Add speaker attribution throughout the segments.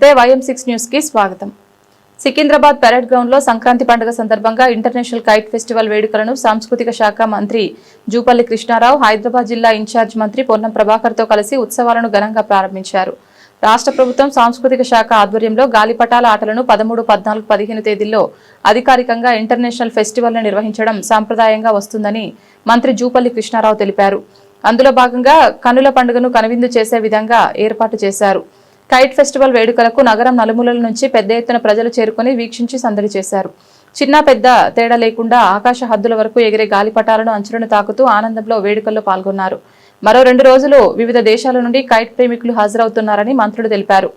Speaker 1: నమస్తే. YM six న్యూస్కి స్వాగతం. సికింద్రాబాద్ పెరేడ్ గ్రౌండ్లో సంక్రాంతి పండుగ సందర్భంగా ఇంటర్నేషనల్ కైట్ ఫెస్టివల్ వేడుకలను సాంస్కృతిక శాఖ మంత్రి జూపల్లి కృష్ణారావు హైదరాబాద్ జిల్లా ఇన్ఛార్జ్ మంత్రి పొన్నం ప్రభాకర్తో కలిసి ఉత్సవాలను ఘనంగా ప్రారంభించారు. రాష్ట్ర ప్రభుత్వం సాంస్కృతిక శాఖ ఆధ్వర్యంలో గాలిపటాల ఆటలను పదమూడు పద్నాలుగు పదిహేను తేదీల్లో అధికారికంగా ఇంటర్నేషనల్ ఫెస్టివల్ను నిర్వహించడం సాంప్రదాయంగా వస్తుందని మంత్రి జూపల్లి కృష్ణారావు తెలిపారు. అందులో భాగంగా కనుల పండుగను కనువిందు చేసే విధంగా ఏర్పాటు చేశారు. కైట్ ఫెస్టివల్ వేడుకలకు నగరం నలుమూలల నుంచి పెద్ద ఎత్తున ప్రజలు చేరుకుని వీక్షించి సందడి చేశారు. చిన్న పెద్ద తేడా లేకుండా ఆకాశ హద్దుల వరకు ఎగిరే గాలిపటాలను అంచులను తాకుతూ ఆనందంలో వేడుకల్లో పాల్గొన్నారు. మరో రెండు రోజులు వివిధ దేశాల నుండి కైట్ ప్రేమికులు హాజరవుతున్నారని మంత్రులు తెలిపారు.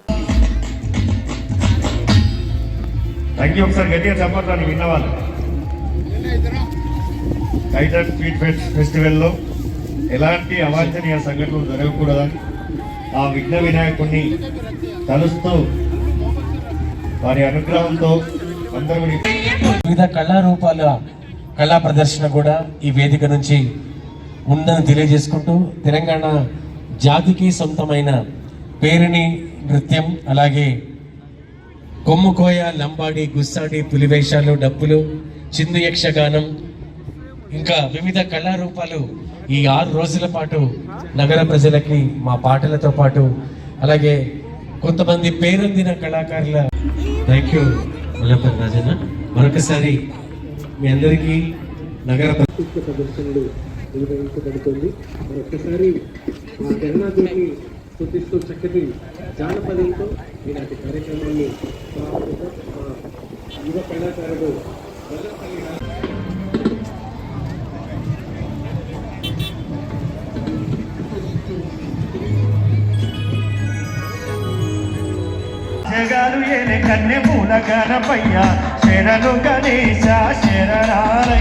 Speaker 2: ఎలాంటి అవాంఛనీయ సంఘటనలు జరగకూడదని ఆ విఘ్న వినాయకుడిని తలుస్తూ వారి అనుగ్రహంతో అందరూ
Speaker 3: వివిధ కళారూపాల కళా ప్రదర్శన కూడా ఈ వేదిక నుంచి ఉందని తెలియజేసుకుంటూ తెలంగాణ జాతికి సొంతమైన పేరుని నృత్యం అలాగే కొమ్ముకోయ లంబాడి గుస్సాడి పులివేషాలు డప్పులు చిందు యక్షగానం ఇంకా వివిధ కళారూపాలు ఈ ఆరు రోజుల పాటు నగర ప్రజలకి మా పాటలతో పాటు అలాగే కొంతమంది పేరొందిన కళాకారుల థ్యాంక్ యూ ముల్లపల్లి రాజన్న. మరొకసారి మీ అందరికీ నగర
Speaker 4: ప్రదర్శనలు నిర్వహించబడుతుంది. మరొకసారి మా స్థుతిస్తూ చక్కటి జానపదంతో ఈనాటి కార్యక్రమాన్ని యువ కళాకారుడు వల్లపల్లి రా-
Speaker 2: ఏలే కన్నె మూల గణపయ్య శరణు గణేశ శరణాలయ